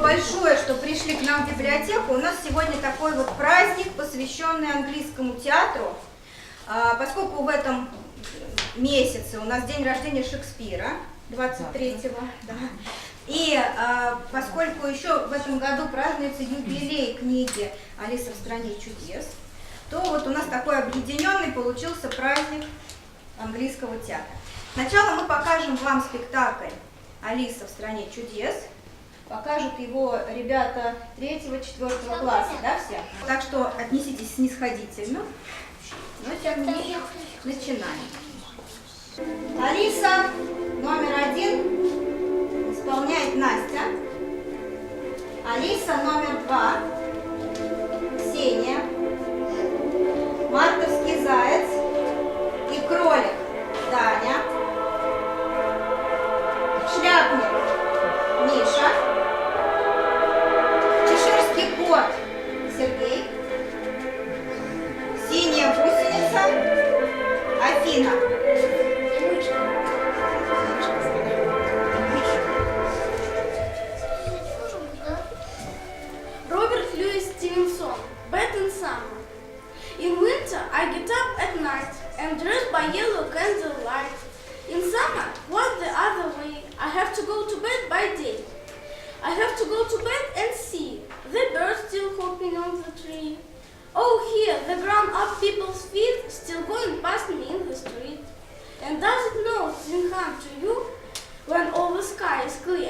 большое, что пришли к нам в библиотеку. У нас сегодня такой вот праздник, посвященный английскому театру. А, Поскольку в этом месяце у нас день рождения Шекспира, 23-го, да. И а, поскольку еще в этом году празднуется юбилей книги «Алиса в стране чудес», то вот у нас такой объединенный получился праздник английского театра. Сначала мы покажем вам спектакль «Алиса в стране чудес». Покажут его ребята третьего, четвертого класса, да, все? Так что отнеситесь снисходительно. Но тем не менее, начинаем. Алиса номер один исполняет Настя. Алиса номер два Ксения. Мартовский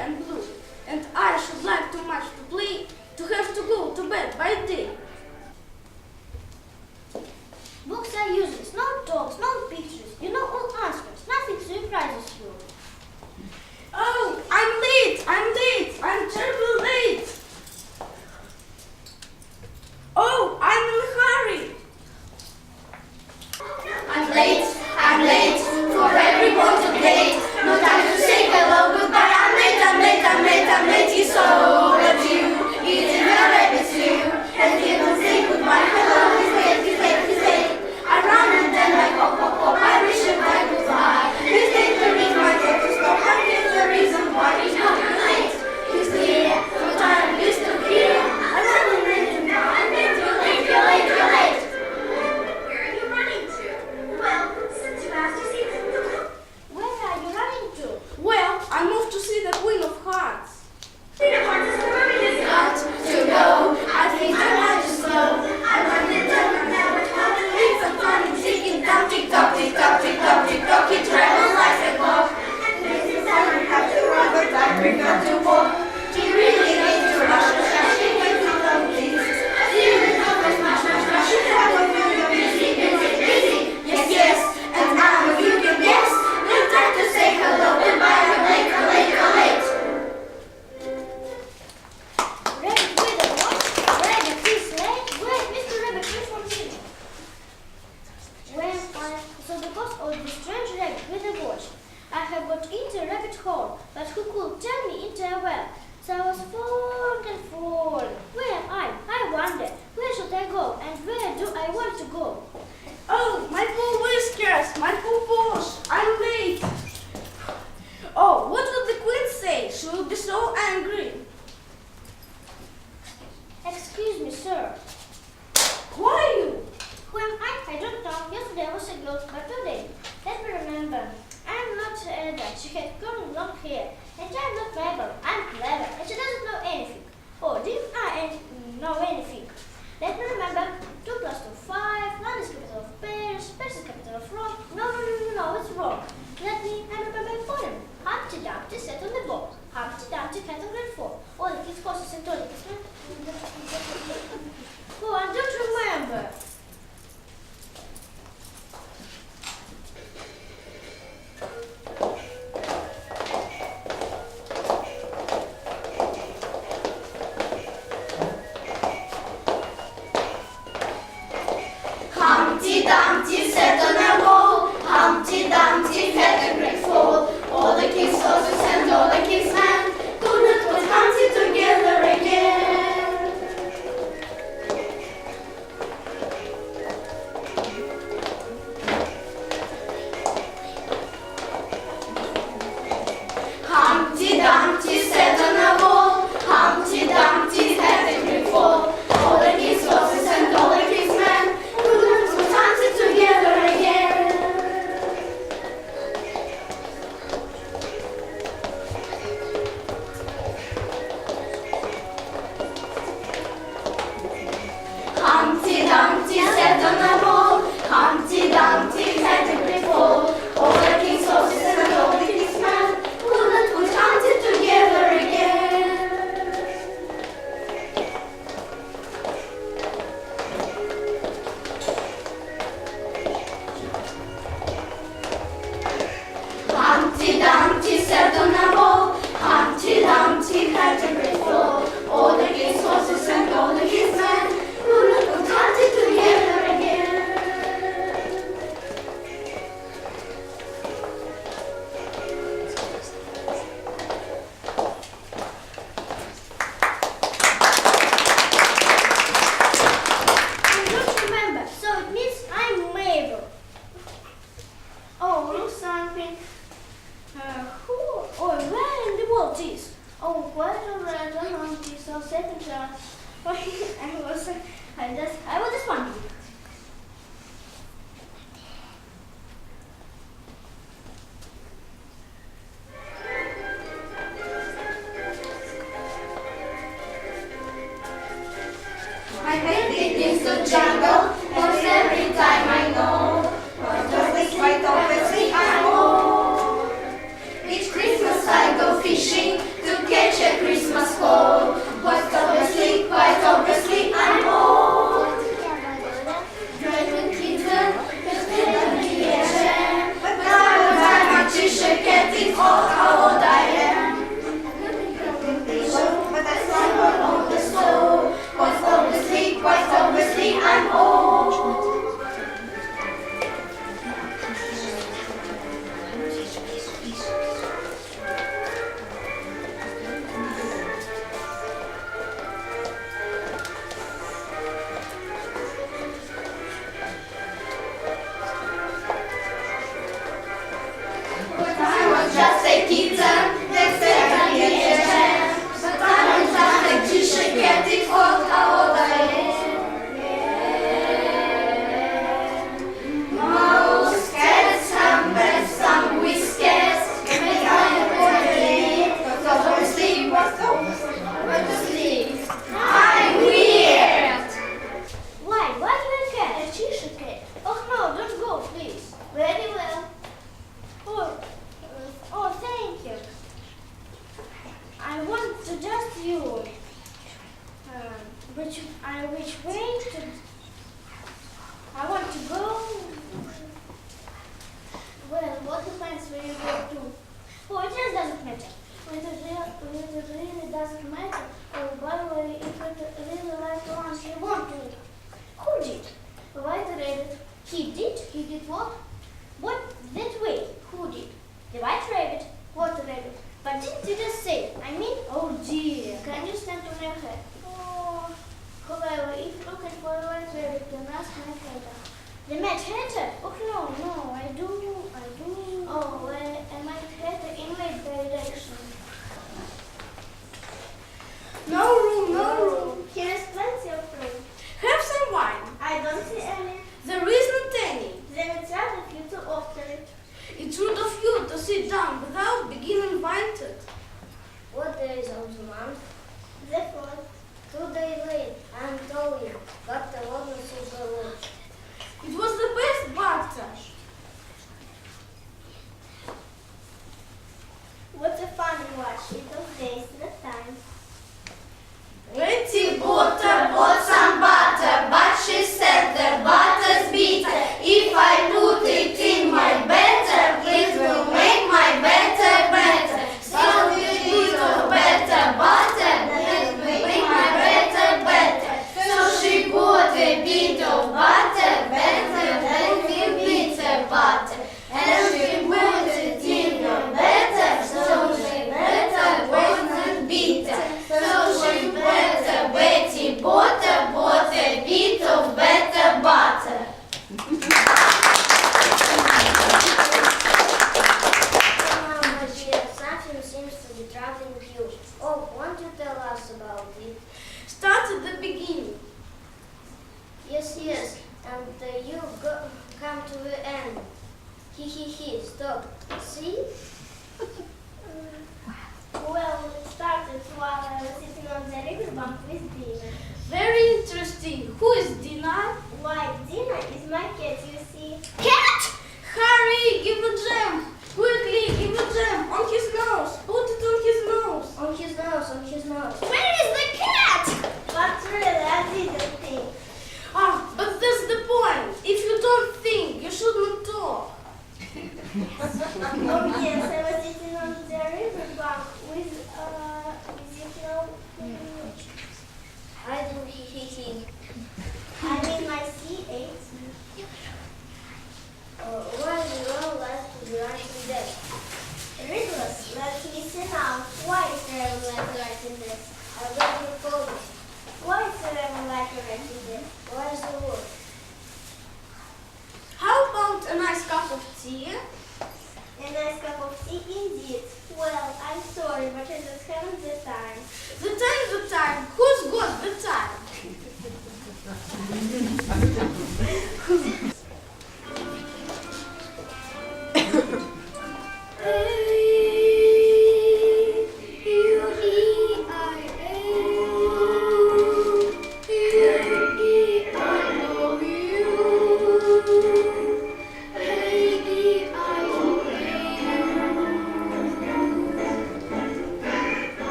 and blue? And I should like too much to play to have to go to bed by day. Books are useless, no talks, no pictures. You know all answers. Nothing surprises you. Oh, I'm late! I'm late! But who could tell me into a uh, well? So I was falling and falling. Where am I? I wonder. Where should I go? And where do I want to go? Oh, my poor whiskers! My poor paws! I'm late! Oh, what would the Queen say? She will be so angry. Excuse me, sir. Who are you? Who am I? I don't know. Yesterday I was a ghost, but today, let me remember. I'm Ada. She had curly long hair. And I'm not Mabel. I'm clever. And she doesn't know anything. Oh, did I know anything? Let me remember. 2 plus 2, 5. London is capital of Paris. Paris is capital of Rome. No, no, no, no, no, it's wrong. Let me, remember my poem. Humpty Dumpty sat on the box. Humpty Dumpty had a great fall. All the kids' oh, horses and toilet Oh, I don't remember.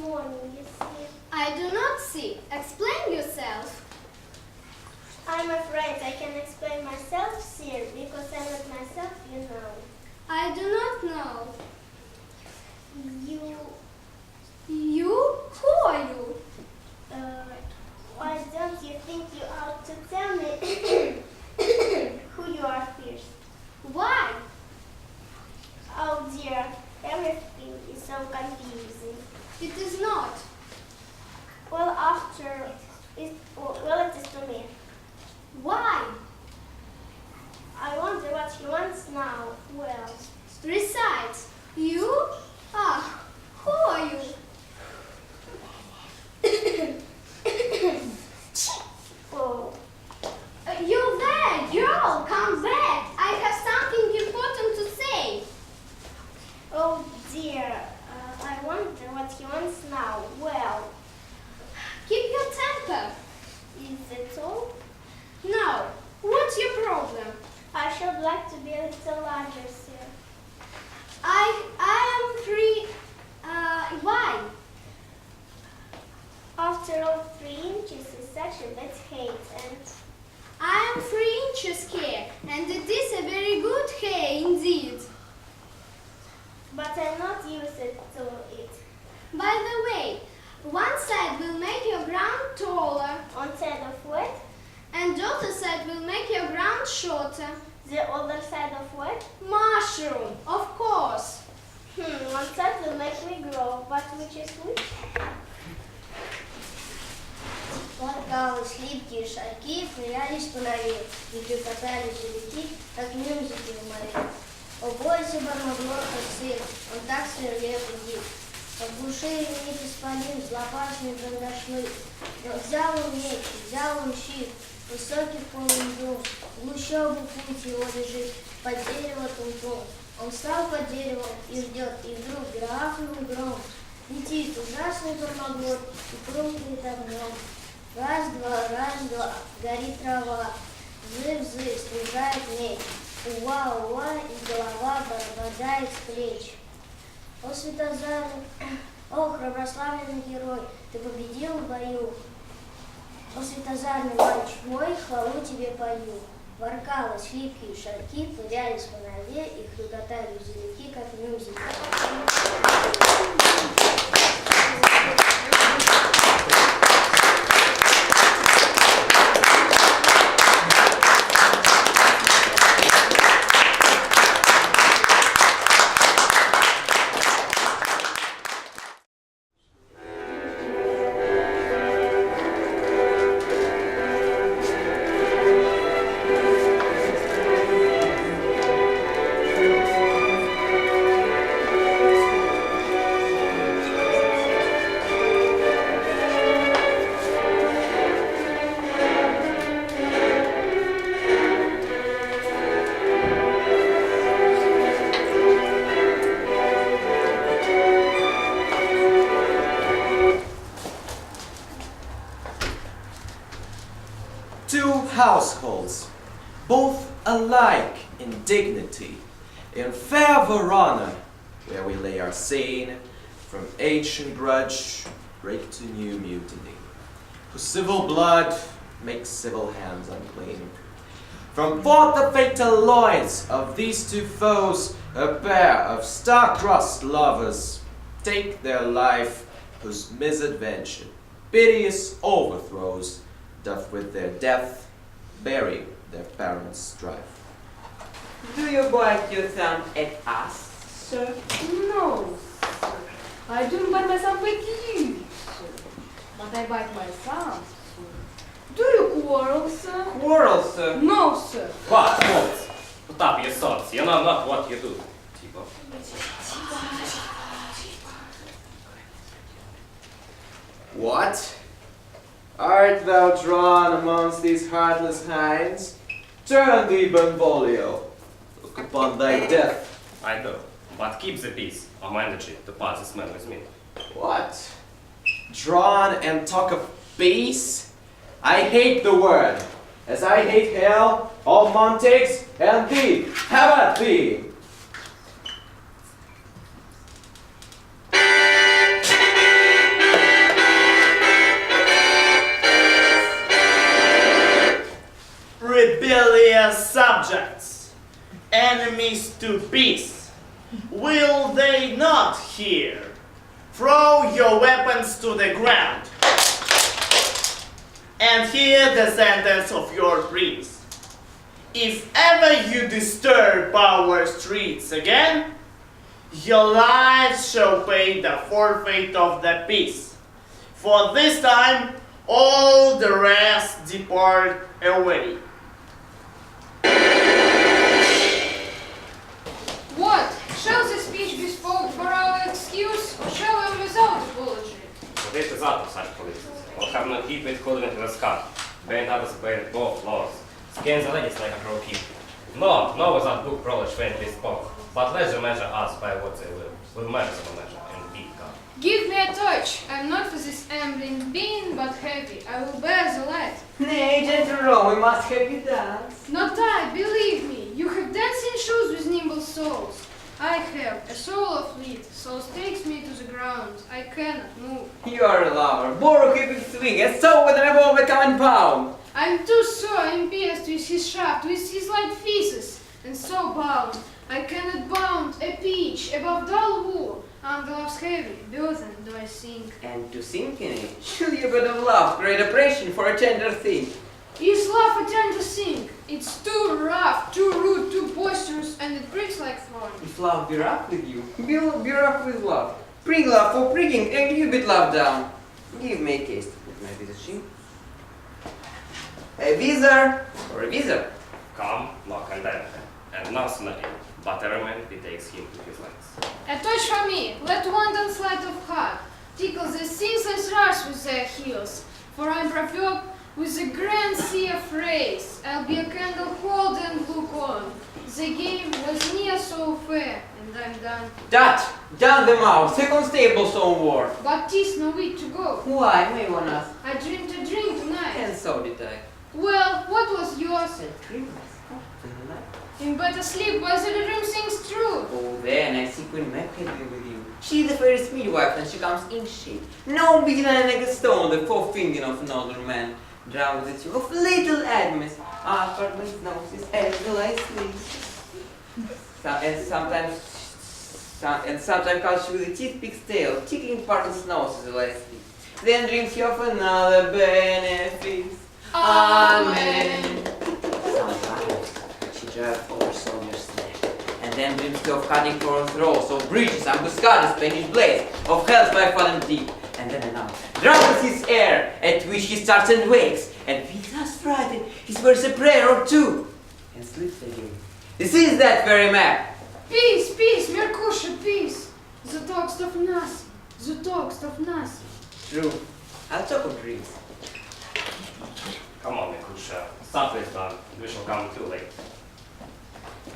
Morning, you see. I do not see. Explain yourself. I'm afraid I can explain myself, sir, because I'm not myself, you know. I do not know. You, You? Who are you? uh, why don't you think you ought to tell me who you are first? Why? Oh dear, everything is so confusing. It is not. Well, after, it, well, it is to me. Why? I wonder what he wants now. Well, Recite. You? Ah, who are you? oh, Uh, you there, girl, come back. I have something important to say. oh dear, uh, I wonder what he wants now. Well, Keep your temper. is it all? No. What's your problem? I should like a larger, sir. I I am free. Uh, why? After all, three inches is such a bad height, and I am three inches here and it is a very good hair indeed. but I'm not used to it. By the way, one side will make your ground taller, On side of what? and the other side will make your ground shorter. The other side of what? Mushroom, of course. Hmm, one side will make me grow, but which is which? Плакалось, липкие шаги, пылялись по норе, и трепотали железки, как мюзики в море. О, бойся, бармаглотный сын, он так сверлее гудит. Оглушили миг исполин, злопашный карандашный, но взял он меч, взял он щит, высокий полный дом, глущобу путь его лежит, под дерево тунтун. Он встал под деревом и ждет, и вдруг грохнул гром. Летит ужасный бармаглот и крупный огнем. Раз-два, раз-два, горит трава, зы-зы, снижает меч. Уа-уа, и голова пропадает с плеч. О, Светозарный, о, храброславный герой, ты победил в бою. О, светозарный луч мой, хвалу тебе пою. Воркалась хлипкие шарки, пырялись в фонаре и хлюкотали зеленки, как мюзика. Households, both alike in dignity, in fair Verona, where we lay our scene, from ancient grudge break to new mutiny, whose civil blood makes civil hands unclean. From forth the fatal loins of these two foes, a pair of star-crossed lovers take their life, whose misadventure, piteous overthrows, doth with their death bury their parents' strife. Do you bite your thumb at us, sir? No, sir. I don't bite myself thumb at you, sir. But I bite my thumb, sir. Do you quarrel, sir? Quarrel, sir. No, sir. What, folks? Put up your swords. You know not what you do. Tipo. What? Art thou drawn amongst these heartless hinds? Turn thee, Benvolio. Look upon thy death. I do. But keep the peace. I'm energy to pass this man with me. What? Drawn and talk of peace? I hate the word, as I hate hell, all Montagues, and thee. Have at thee! To peace, will they not hear? Throw your weapons to the ground and hear the sentence of your priest. If ever you disturb our streets again, your lives shall pay the forfeit of the peace. For this time, all the rest depart away. This is out of such politics. We'll have no heat with cooling to the sky. Bend others obeyed both laws. Scan the ladies like a crow keep. No, no without book knowledge faintly spoke. But let them measure us by what they will. We'll measure them measure and beat God. Give me a touch. I'm not for this ambling being, but heavy. I will bear the light. Nay, gentle Rome, we must have you dance. Not I, believe me. You have dancing shoes with nimble soles. I have a soul of lead, soul takes me to the ground. I cannot move. You are a lover, borrow keeping swing, and so with a revolver come and pound. I'm too sore and pierced with his shaft, with his light feces, and so bound. I cannot bound a peach above dull wool. Under love's heavy burden do I sink. And to sink in it, surely a bit of love, great oppression for a tender thing. Is love a tender sing. It's too rough, too rude, too boisterous, and it breaks like thorn. If love be rough with you, be, be rough with love. Bring love for pricking, and you bit love down. Give me a case to put my visaging. A visa or a visa. Come, knock and enter. And now smelling. But a man he takes him to his legs. A touch from me, let wanton sleight of heart tickle the ceaseless rush with their heels. For I'm proverb with the grand sea of rays. I'll be a candle cold and look on. The game was near so fair, and I'm done. That, down the mouth, second stable war. But 'tis no way to go. Why, may one ask? I dreamed a dream tonight. And so did I. Well, what was yours? Said dream was the night. In better sleep, was the dream sings true. Oh, then I see Queen can be with you. She's the fairest midwife, and she comes in shape. No bigger than a stone, the forefinger of another man. Tune of little Admas. After his nose is as the light So, and sometimes, some, and sometimes calls with a toothpick's tail, tickling partner's nose as the last Then dreams he of another benefice. Amen. Sometimes she drives over soldiers' neck, and then dreams of cutting for throats of bridges, ambuscades, Spanish blades, of hells by fallen deep, and then another drowns his air, at which he starts and wakes, and feels thus frightened, he swears a prayer or two, and sleeps again. This is that very map. Peace, peace, Mercutio, peace. The talks of nothing. The talks of nothing. True. I'll talk of dreams. Come on, Mikusha. Supper is done. We shall come too late.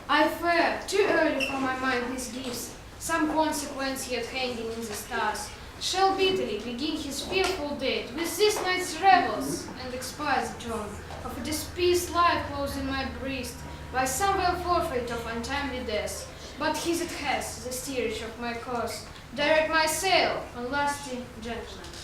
I fear, too early for my mind his gifts, some consequence yet hanging in the stars, shall bitterly begin his fearful date with this night's revels, and expire the term of a displeased life closed in my breast by some well forfeit of untimely death. But his it has, the steerage of my course, direct my sail on lusty gentlemen.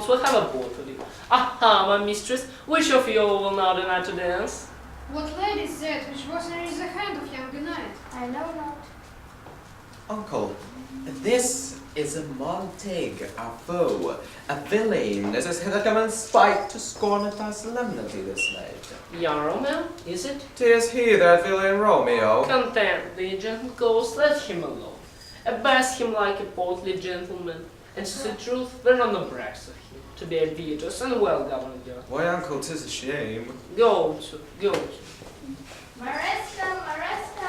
Played with balls will have a ball for you. Aha, my mistress, which of you will now the night to dance? What lady is that which was in the hand of young knight? I know not. Uncle, this is a Montague, our foe, a villain that has hither come and spite to scorn at our solemnity this night. Young Romeo, is it? Tis he, that villain Romeo. Content thee, gentle ghost, let him alone. Abase him like a portly gentleman, and to the truth, there are no brags of him, to be a virtuous and well-governed girl. Why, uncle, tis a shame. Go to, go to. Maresca, Maresca.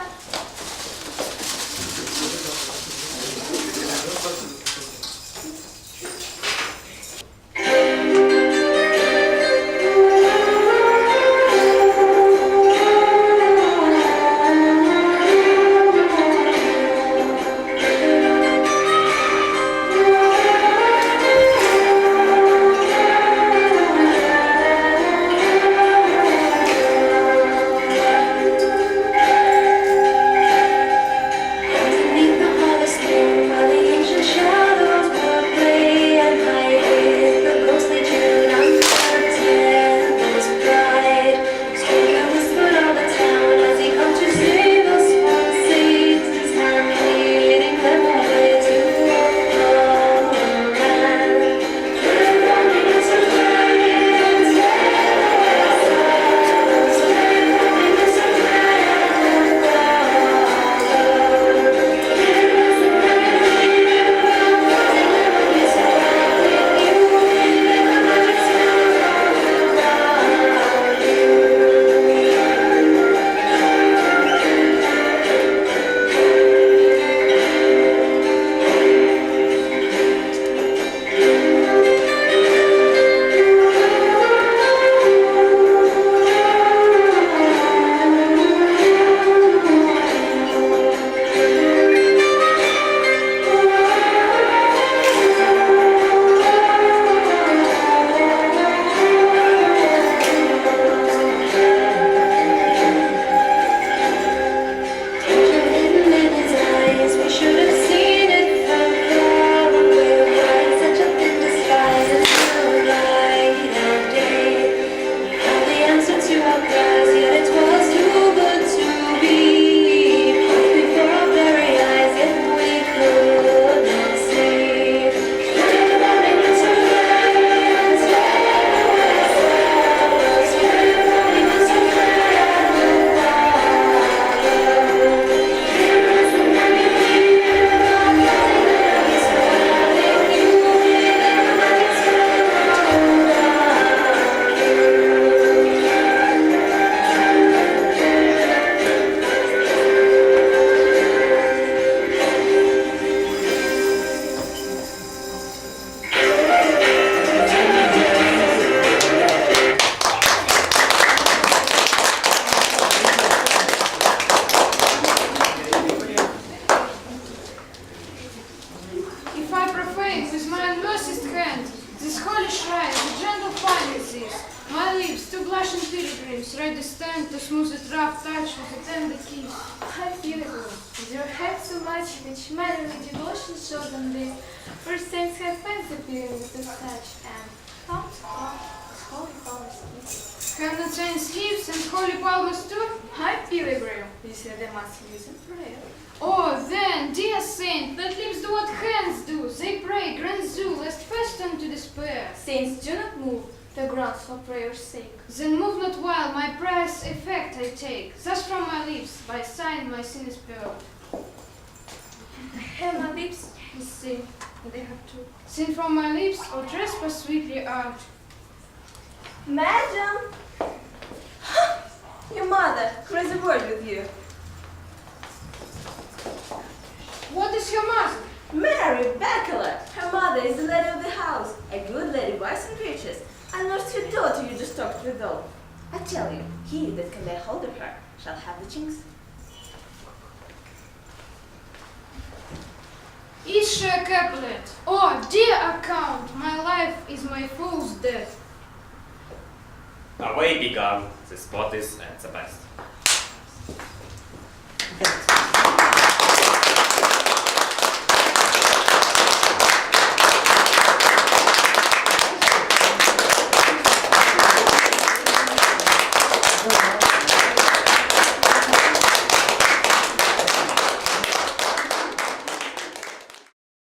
With my unmerced hand this holy shrine, the gentle finances, my lips, two blushing pilgrims, ready stand to smooth the rough touch with a tender kiss. I feel it. With your head so much, which mannerly devotion shows on this. First saints have fancy appearance as touch, and come to come, holy Have not saints lips and holy palms too? I pilgrim, you say they must use in prayer. Oh, then, dear saint, let lips do what hands do. They pray, grant Zeus, lest fast unto despair. Saints do not move, the grounds for prayer's sake. Then move not while my prayer's effect I take. Thus from my lips, by sign my sin is pure. Have my lips, sing, and they have two. Sin from my lips, or trespass sweetly out. Madam! Your mother, a word with you. What is your mother? Mary Beckler! Her mother is the lady of the house, a good lady, wise and virtuous. I lost your daughter you just talked withal. I tell you, he that can lay hold of her shall have the chinks. Is she a Capulet? Oh, dear account, my life is my fool's death away we. The spot is at the best.